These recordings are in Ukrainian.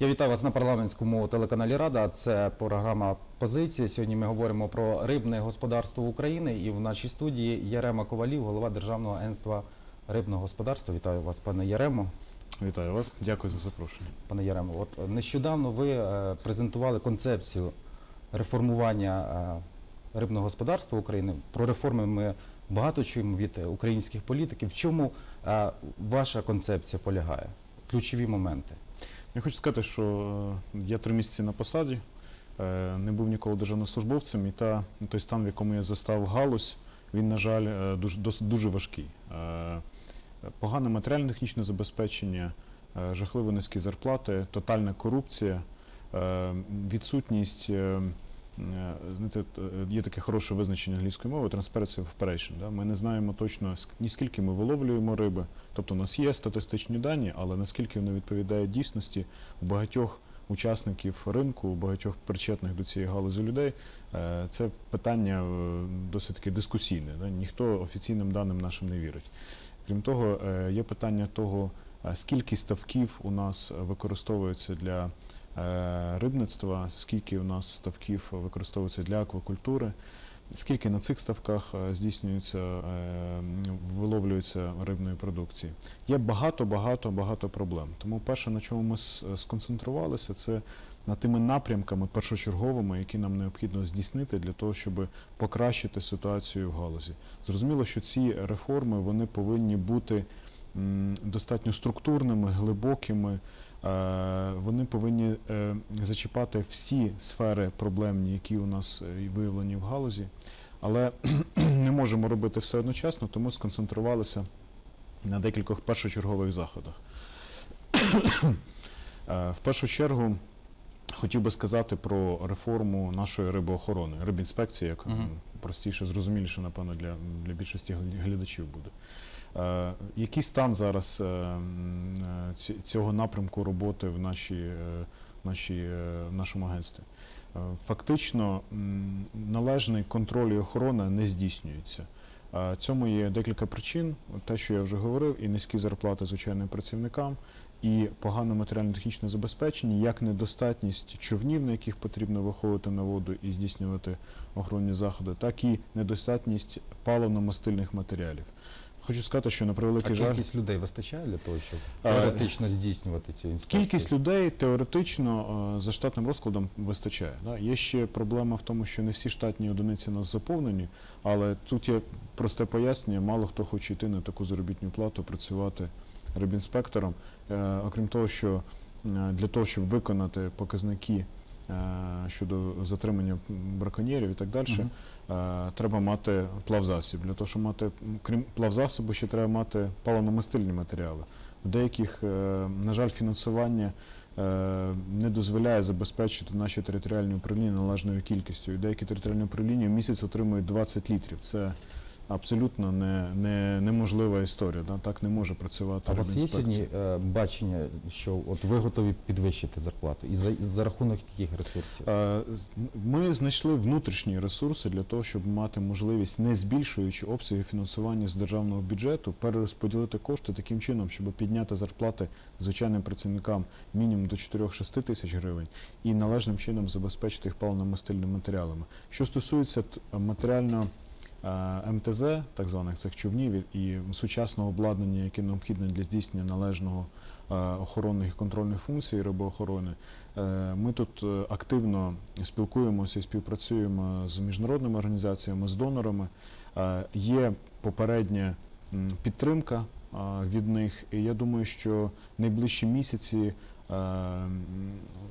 Я вітаю вас на парламентському телеканалі Рада. Це програма Позиції. Сьогодні ми говоримо про рибне господарство України. І в нашій студії Ярема Ковалів, голова Державного агентства рибного господарства. Вітаю вас, пане Яремо. Вітаю вас, дякую за запрошення. Пане Яремо, от нещодавно ви е, презентували концепцію реформування е, рибного господарства України. Про реформи ми багато чуємо від українських політиків. В чому е, ваша концепція полягає? Ключові моменти. Я хочу сказати, що е, я три місяці на посаді, е, не був ніколи державнослужбовцем, і та, той стан, в якому я застав галузь, він, на жаль, е, дуже, дуже важкий. Погане матеріально-технічне забезпечення, жахливо низькі зарплати, тотальна корупція, відсутність. Е, Знаєте, е, є таке хороше визначення англійської мови transparency of operation. Да? Ми не знаємо точно ні скільки ми виловлюємо риби. Тобто у нас є статистичні дані, але наскільки вони відповідають дійсності у багатьох учасників ринку, у багатьох причетних до цієї галузі людей, е, це питання досить таки дискусійне. Ніхто офіційним даним нашим не вірить. Крім того, є питання того, скільки ставків у нас використовується для рибництва, скільки у нас ставків використовується для аквакультури, скільки на цих ставках е, здійснюється, е, виловлюється рибної продукції. Є багато, багато, багато проблем. Тому перше, на чому ми сконцентрувалися, це над тими напрямками першочерговими, які нам необхідно здійснити для того, щоб покращити ситуацію в галузі. Зрозуміло, що ці реформи вони повинні бути достатньо структурними, глибокими. Е, Вони повинні е, зачіпати всі сфери проблемні, які у нас е, виявлені в галузі, але не можемо робити все одночасно, тому сконцентрувалися на декількох першочергових заходах. В першу чергу хотів би сказати про реформу нашої рибоохорони, рибінспекції, як простіше, зрозуміліше, напевно, для, для більшості глядачів буде. Е, Який стан зараз е, е, цього напрямку роботи в, нашій, нашій, в нашому агентстві? Фактично належний контроль і охорона не здійснюється. Цьому є декілька причин. Те, що я вже говорив, і низькі зарплати звичайним працівникам, і погане матеріально-технічне забезпечення, як недостатність човнів, на яких потрібно виходити на воду і здійснювати охоронні заходи, так і недостатність паливно-мастильних матеріалів. Хочу сказати, що на превеликий жаль, кількість людей вистачає для того, щоб теоретично здійснювати цю інспекцію? Кількість людей теоретично е, за штатним розкладом вистачає. Є ще проблема в тому, що не всі штатні одиниці у нас заповнені, але тут є просте пояснення, мало хто хоче йти на таку заробітну плату, працювати рибінспектором. Е, Окрім того, що е, для того, щоб виконати показники щодо затримання браконьєрів і так далі, треба мати плавзасіб. Для того, щоб мати, крім плавзасобу, ще треба мати паливно-мастильні матеріали. В деяких, е, на жаль, фінансування е, не дозволяє забезпечити наші територіальні управління належною кількістю. Деякі територіальні управління в місяць отримують 20 літрів. Це абсолютно не, не, неможлива історія. Да? Так не може працювати. А у вас є сьогодні е, бачення, що от ви готові підвищити зарплату? І за, і за рахунок яких ресурсів? Е, Ми знайшли внутрішні ресурси для того, щоб мати можливість, не збільшуючи обсяги фінансування з державного бюджету, перерозподілити кошти таким чином, щоб підняти зарплати звичайним працівникам мінімум до 4-6 тисяч гривень і належним чином забезпечити їх паливно-мастильними матеріалами. Що стосується матеріально МТЗ, так званих цих човнів і і сучасного обладнання, яке необхідне для здійснення належного е, охоронних і контрольних функцій рибоохорони, Е, Ми тут е, активно спілкуємося і співпрацюємо з міжнародними організаціями, з донорами. Е, Є попередня підтримка е, від них, і я думаю, що найближчі місяці е,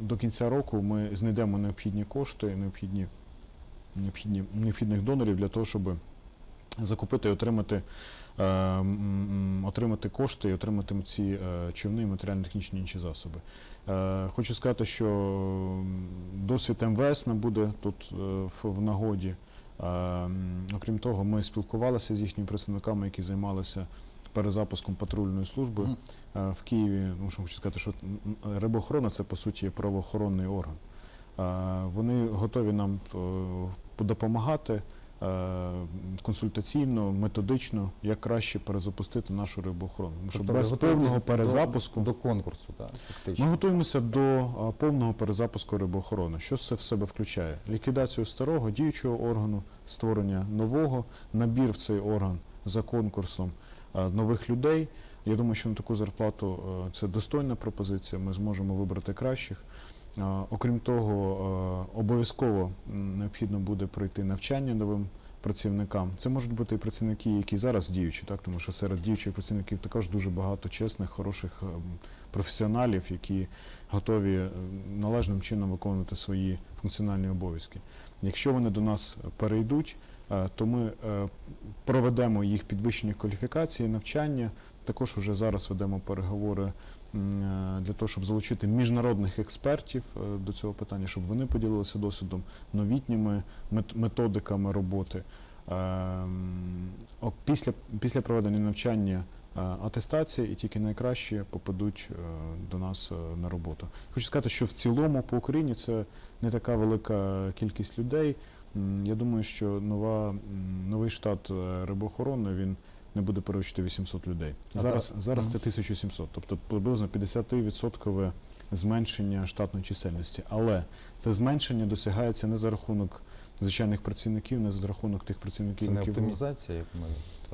до кінця року ми знайдемо необхідні кошти, необхідні, необхідні, необхідних донорів для того, щоб закупити і отримати, е, отримати кошти і отримати ці е, човни матеріально-технічні інші засоби. Е, Хочу сказати, що досвід МВС нам буде тут е, в, в нагоді. Е, Окрім того, ми спілкувалися з їхніми представниками, які займалися перезапуском патрульної служби в Києві. Тому що хочу сказати, що рибоохорона це по суті правоохоронний орган. Е, Вони готові нам е, допомагати. е, консультаційно, методично, як краще перезапустити нашу рибоохорону. Тому що Тобто без повного перезапуску до конкурсу, так, фактично. ми готуємося до повного перезапуску рибоохорони. Що це в себе включає? Ліквідацію старого діючого органу, створення нового, набір в цей орган за конкурсом нових людей. Я думаю, що на таку зарплату це достойна пропозиція. Ми зможемо вибрати кращих. Окрім того, обов'язково необхідно буде пройти навчання новим працівникам. Це можуть бути і працівники, які зараз діючі, так тому що серед діючих працівників також дуже багато чесних, хороших ем, професіоналів, які готові е, належним чином виконувати свої функціональні обов'язки. Якщо вони до нас перейдуть, е, то ми е, проведемо їх підвищення кваліфікації, навчання. Також уже зараз ведемо переговори для того, щоб залучити міжнародних експертів е, до цього питання, щоб вони поділилися досвідом, новітніми мет- методиками роботи. Ем, Після, після проведення навчання е, атестація і тільки найкращі попадуть е, до нас е, на роботу. Хочу сказати, що в цілому по Україні це не така велика кількість людей. Я думаю, що нова, новий штат е, рибоохорони він не буде перевищити 800 людей. Зараз, зараз- це 1700, тобто приблизно 50% зменшення штатної чисельності. Але це зменшення досягається не за рахунок звичайних працівників, не за рахунок тих працівників, Це не які оптимізація, як ми.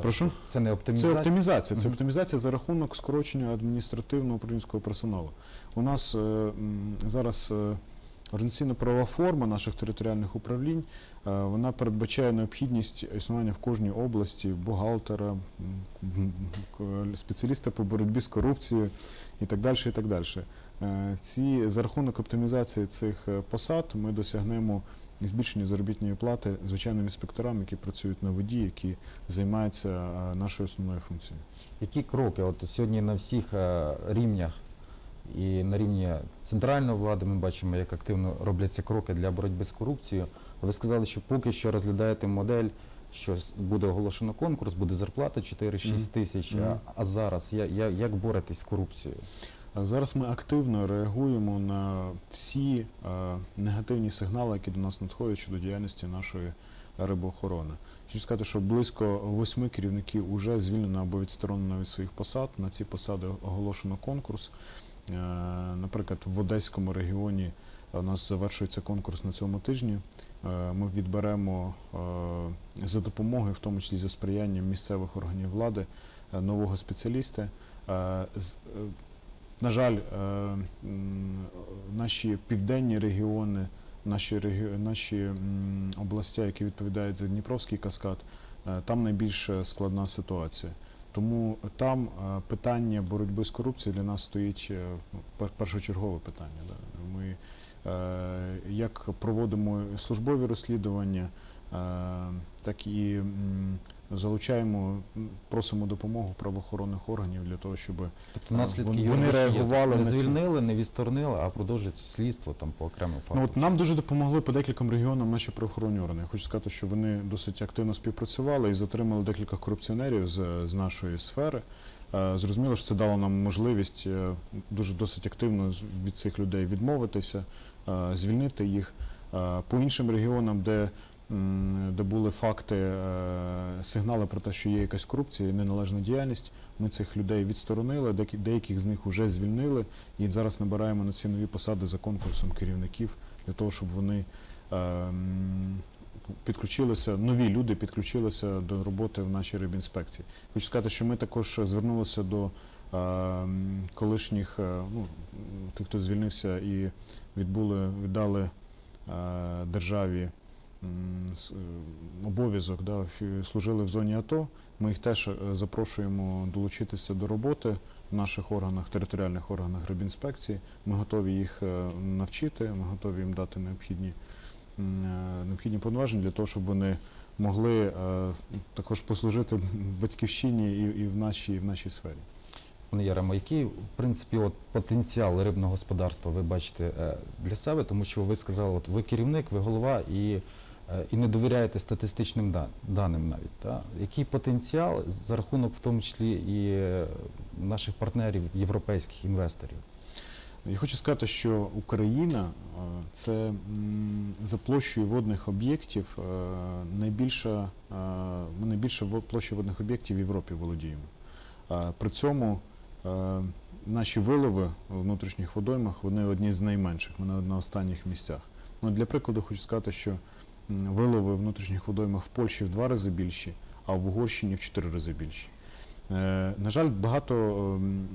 Прошу? Це не Це оптимізація. оптимізація. Це оптимізація за рахунок скорочення адміністративного управлінського персоналу. У нас е, зараз е, організаційно-правова форма наших територіальних управлінь. е, Вона передбачає необхідність існування в кожній області бухгалтера, спеціаліста по боротьбі з корупцією і так далі. І так далі. Е, Ці за рахунок оптимізації цих е, посад ми досягнемо збільшення заробітної плати звичайним інспекторам, які працюють на воді, які займаються нашою основною функцією. Які кроки? От сьогодні на всіх рівнях і на рівні центральної влади ми бачимо, як активно робляться кроки для боротьби з корупцією. Ви сказали, що поки що розглядаєте модель, що буде оголошено конкурс, буде зарплата 4-6 Мгм. тисяч. Мгм. А, а зараз я, я, як боретесь з корупцією? Зараз ми активно реагуємо на всі е, негативні сигнали, які до нас надходять щодо діяльності нашої рибоохорони. Хочу сказати, що близько восьми керівників вже звільнено або відсторонено від своїх посад. На ці посади оголошено конкурс. Е, Наприклад, в Одеському регіоні у нас завершується конкурс на цьому тижні. Е, Ми відберемо е, за допомогою, в тому числі за сприянням місцевих органів влади, е, нового спеціаліста. Е, е, На жаль, е, наші південні регіони, наші, наші м, областя, які відповідають за Дніпровський каскад, е, там найбільш е, складна ситуація. Тому там е, питання боротьби з корупцією для нас стоїть е, ну, пер- першочергове питання. Ми е, як проводимо службові розслідування, так і залучаємо, просимо допомогу правоохоронних органів для того, щоб Тобто наслідки вони- вони реагували не на звільнили, не відсторонили, а продовжується слідство там по окремим Ну, от нам дуже допомогли по декільком регіонам наші правоохоронні органи. Я хочу сказати, що вони досить активно співпрацювали і затримали декілька корупціонерів з, з нашої сфери. Е, Зрозуміло, що це дало нам можливість е, дуже досить активно від цих людей відмовитися, е, звільнити їх. Е, По іншим регіонам, де, де були факти, е, сигнали про те, що є якась корупція неналежна діяльність, ми цих людей відсторонили, деяких з них вже звільнили. І зараз набираємо на ці нові посади за конкурсом керівників для того, щоб вони ем, підключилися, нові люди підключилися до роботи в нашій рибінспекції. Хочу сказати, що ми також звернулися до ем, колишніх, е, ну, тих, хто звільнився і відбули, віддали е, державі е, обов'язок, да, служили в зоні АТО. Ми їх теж е, запрошуємо долучитися до роботи в наших органах, територіальних органах рибінспекції. Ми готові їх е, навчити, ми готові їм дати необхідні, е, необхідні повноваження для того, щоб вони могли е, також послужити батьківщині і, і в, нашій, в нашій сфері. Пане Яремо, який в принципі от потенціал рибного господарства ви бачите е, для себе, тому що ви сказали, от ви керівник, ви голова і, е, і не довіряєте статистичним даним навіть. Та? Який потенціал за рахунок в тому числі і е, наших партнерів, європейських інвесторів? Я хочу сказати, що Україна е, це за площею водних об'єктів е, найбільша, е, ми найбільша во- площа водних об'єктів в Європі володіємо. Е, При цьому е, наші вилови у внутрішніх водоймах вони одні з найменших, вони на останніх місцях. Ну, для прикладу хочу сказати, що вилови внутрішніх водоймах в Польщі в два рази більші, а в Угорщині в чотири рази більші. Е, На жаль, багато ем,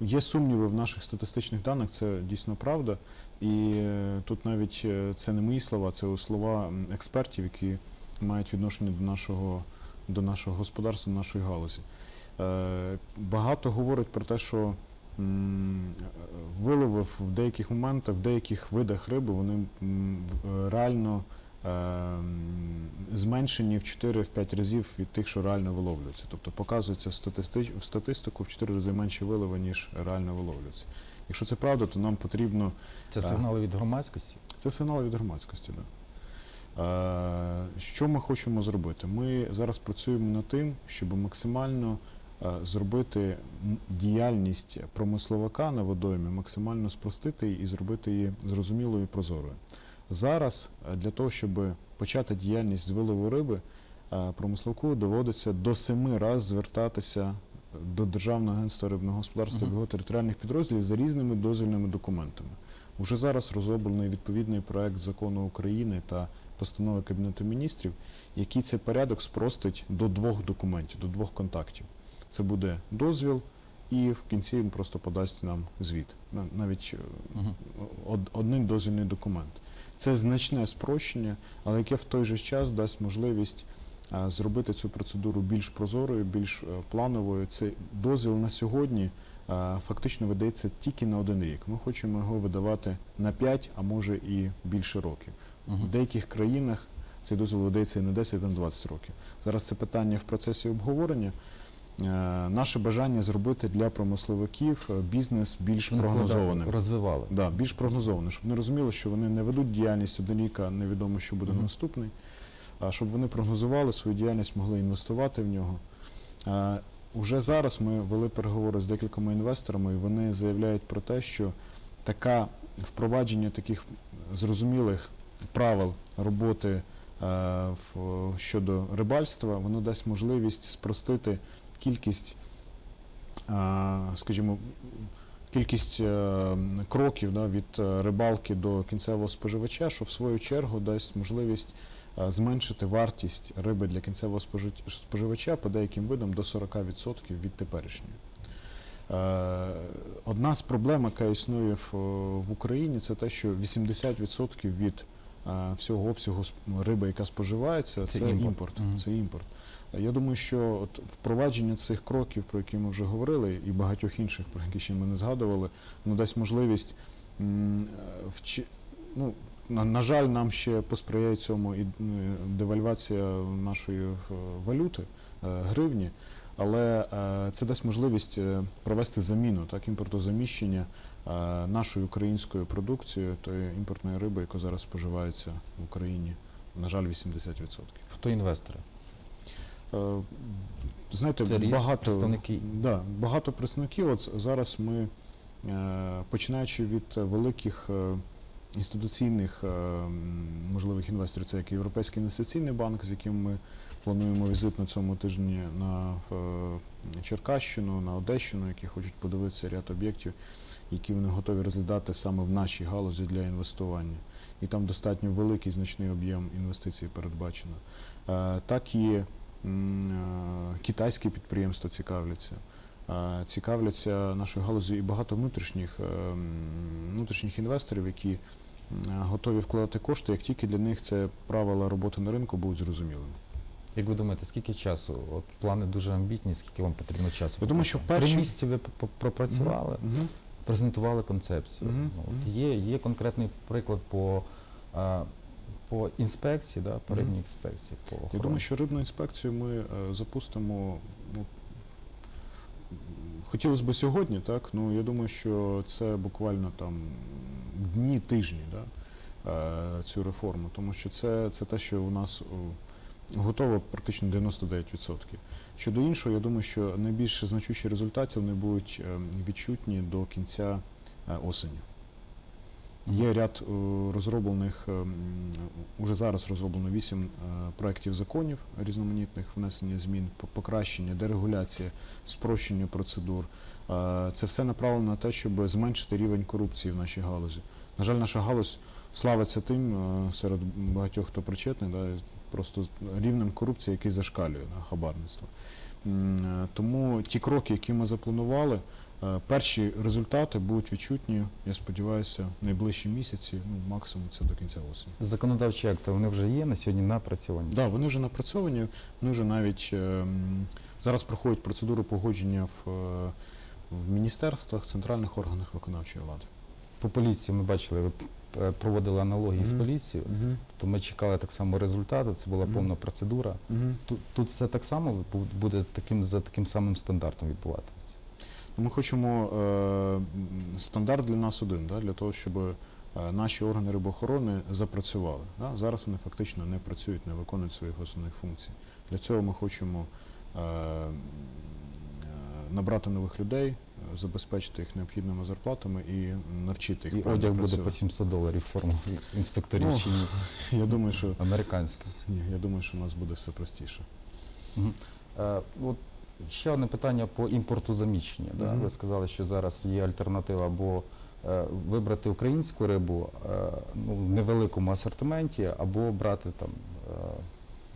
е, є сумніви в наших статистичних даних, це дійсно правда. І е, тут навіть це не мої слова, це слова експертів, які мають відношення до нашого, до нашого господарства, до нашої галузі. Багато говорять про те, що вилови в деяких моментах, в деяких видах риби, вони реально зменшені в 4-5 разів від тих, що реально виловлюються. Тобто показується в, статистич... в статистику в 4 рази менше вилови, ніж реально виловлюються. Якщо це правда, то нам потрібно. Це сигнали від громадськості. Це сигнал від громадськості. Да. Е, що ми хочемо зробити? Ми зараз працюємо над тим, щоб максимально е, зробити діяльність промисловика на водоймі, максимально спростити її і зробити її зрозумілою і прозорою. Зараз е, для того, щоб почати діяльність з вилову риби, е, доводиться до семи разів звертатися до Державного агентства рибного господарства його територіальних підрозділів за різними дозвільними документами. Уже зараз розроблений відповідний проект закону України та постанови Кабінету міністрів, який цей порядок спростить до двох документів, до двох контактів. Це буде дозвіл, і в кінці він просто подасть нам звіт. На- Навіть е, од- один дозвільний документ. Це значне спрощення, але яке в той же час дасть можливість зробити цю процедуру більш прозорою, більш е, плановою. Цей дозвіл на сьогодні фактично видається тільки на один рік. Ми хочемо його видавати на 5, а може і більше років. Мгм. В деяких країнах цей дозвіл видається і на 10, і на 20 років. Зараз це питання в процесі обговорення. Е, Наше бажання зробити для промисловиків е, бізнес більш прогнозованим. Розвивали. Да, більш прогнозовано, щоб вони розуміли, що вони не ведуть діяльність один рік, невідомо, що буде Мгм. наступний. А щоб вони прогнозували свою діяльність, могли інвестувати в нього. А, уже зараз ми вели переговори з декількома інвесторами, і вони заявляють про те, що така впровадження таких зрозумілих правил роботи е, щодо рибальства, воно дасть можливість спростити кількість, скажімо, кількість е, кроків да, від е, рибалки до кінцевого споживача, що в свою чергу дасть можливість е, зменшити вартість риби для кінцевого споживача по деяким видам до 40% від теперішньої. Е, Одна з проблем, яка існує в, Україні, це те, що 80% від е, всього обсягу риби, яка споживається, Це це, імпорт. імпорт. Це імпорт. Е, Я думаю, що от впровадження цих кроків, про які ми вже говорили, і багатьох інших, про які ще ми не згадували, воно дасть можливість е, ну, на, на жаль, нам ще посприяє цьому і ну, девальвація нашої е, валюти, е, гривні, але е, це дасть можливість е, провести заміну, так, імпортозаміщення е, нашою українською продукцією, тої імпортної риби, яка зараз споживається в Україні, на жаль, 80%. Хто інвестори? Е, Знаєте, Це багато представники. Да, багато представників. От зараз ми, е, починаючи від великих е, інституційних можливих інвесторів, це як Європейський інвестиційний банк, з яким ми плануємо візит на цьому тижні на Черкащину, на Одещину, які хочуть подивитися ряд об'єктів, які вони готові розглядати саме в нашій галузі для інвестування. І там достатньо великий значний об'єм інвестицій передбачено. Так і китайські підприємства цікавляться. Е, Цікавляться нашою галузю і багато внутрішніх, е, внутрішніх інвесторів, які готові вкладати кошти, як тільки для них це правила роботи на ринку будуть зрозумілими. Як ви думаєте, скільки часу? От плани дуже амбітні, скільки вам потрібно часу? Я думаю, що Три перші- місяці ви п- п- пропрацювали, презентували концепцію. Мгм. Ну, от є, є конкретний приклад по, по інспекції, да, по рибній інспекції. По Я думаю, що рибну інспекцію ми е, запустимо. Ну, хотілося б сьогодні, так? Ну я думаю, що це буквально там дні, тижні, да? е, цю реформу, тому що це, це те, що у нас готово практично 99%. Щодо іншого, я думаю, що найбільш значущі результати вони будуть е, відчутні до кінця е, осені. Є ряд е, розроблених, е, уже зараз розроблено вісім е, проєктів законів різноманітних, внесення змін, покращення, дерегуляція, спрощення процедур. Це все направлено на те, щоб зменшити рівень корупції в нашій галузі. На жаль, наша галузь славиться тим серед багатьох, хто причетний, да, просто рівнем корупції, який зашкалює на хабарництво. Тому ті кроки, які ми запланували, перші результати будуть відчутні, я сподіваюся, в найближчі місяці, ну, максимум це до кінця осені. Законодавчі акти вони вже є на сьогодні напрацьовані. Так, да, вони вже напрацьовані, вони вже навіть е, зараз проходять процедуру погодження в, е, в міністерствах, центральних органах виконавчої влади. По поліції ми бачили, ви е, проводили аналогії з Мгм. поліцією, то ми чекали так само результати, це була Мгм. повна процедура. Тут, тут все так само буде таким, за таким самим стандартом відбуватися. Ми хочемо е, стандарт для нас один, да, для того, щоб е, наші органи рибоохорони запрацювали. Да. Зараз вони фактично не працюють, не виконують своїх основних функцій. Для цього ми хочемо е, е, набрати нових людей, забезпечити їх необхідними зарплатами і навчити їх І одяг буде по працювати. 700 доларів форма інспекторів Ну, чи ні, Я думаю, що американська. ні, я думаю, що у нас буде все простіше. Мгм. Е, от ще одне питання по імпорту заміщення. Да? Мгм. Ви сказали, що зараз є альтернатива або е, вибрати українську рибу е, ну, в невеликому асортименті, або брати там е,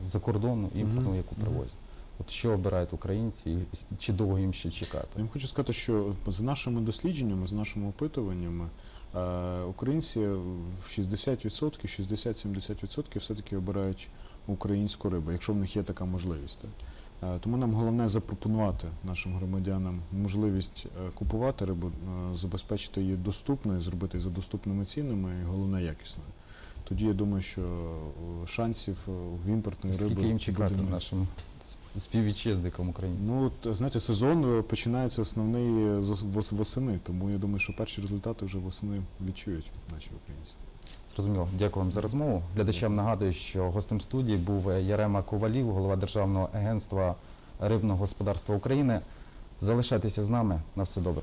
закордонну імпортну, Мгм. яку привозять. От що обирають українці, і чи довго їм ще чекати? Я вам хочу сказати, що за нашими дослідженнями, за нашими опитуваннями, е, українці в 60%, 60-70% все-таки обирають українську рибу, якщо в них є така можливість. Так. Е, Тому нам головне запропонувати нашим громадянам можливість е, купувати рибу, е, забезпечити її доступною, зробити за доступними цінами і головне якісною. Тоді я думаю, що шансів в імпортної риби Скільки їм чекати буде нашим співвітчизникам українцям? Ну, от, знаєте, сезон починається основний восени, тому я думаю, що перші результати вже восени відчують наші українці. Зрозуміло. Дякую вам за розмову. Глядачам нагадую, що гостем студії був Ярема Ковалів, голова Державного агентства рибного господарства України. Залишайтеся з нами. На все добре.